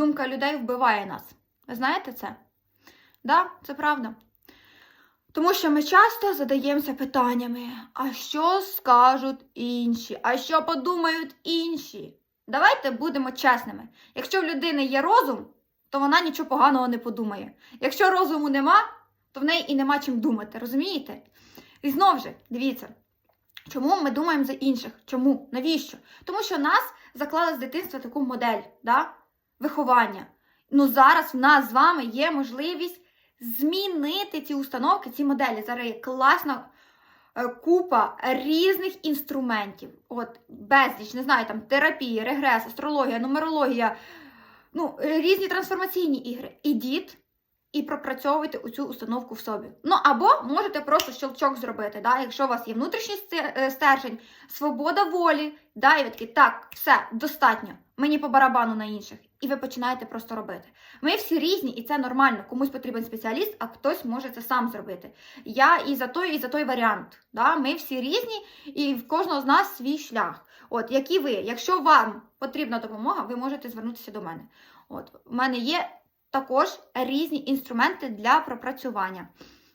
думка людей вбиває нас. Ви знаєте це? Да, це правда. Тому що ми часто задаємося питаннями: а що скажуть інші? А що подумають інші? Давайте будемо чесними. Якщо в людини є розум, то вона нічого поганого не подумає. Якщо розуму нема, то в неї і нема чим думати, розумієте? І знову ж, дивіться, чому ми думаємо за інших? Чому? Навіщо? Тому що нас заклали з дитинства таку модель да? Виховання. Ну зараз в нас з вами є можливість змінити ці установки, ці моделі. Зараз є класна е, купа різних інструментів. От, безліч, не знаю, там терапія, регрес, астрологія, нумерологія, ну, різні трансформаційні ігри. Ідіть і пропрацьовуйте цю установку в собі. Ну або можете просто щелчок зробити, да? якщо у вас є внутрішній е, стержень, свобода волі, да? і такі, так, все, достатньо, мені по барабану на інших. І ви починаєте просто робити. Ми всі різні, і це нормально. Комусь потрібен спеціаліст, а хтось може це сам зробити. Я і за той, і за той варіант. Да? Ми всі різні, і в кожного з нас свій шлях. От, які ви, якщо вам потрібна допомога, ви можете звернутися до мене. От, у мене є також різні інструменти для пропрацювання.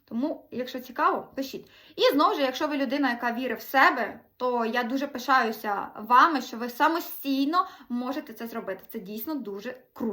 Тому, якщо цікаво, пишіть. І знову ж, якщо ви людина, яка вірить в себе, то я дуже пишаюся вами, що ви самостійно можете це зробити. Це дійсно дуже круто.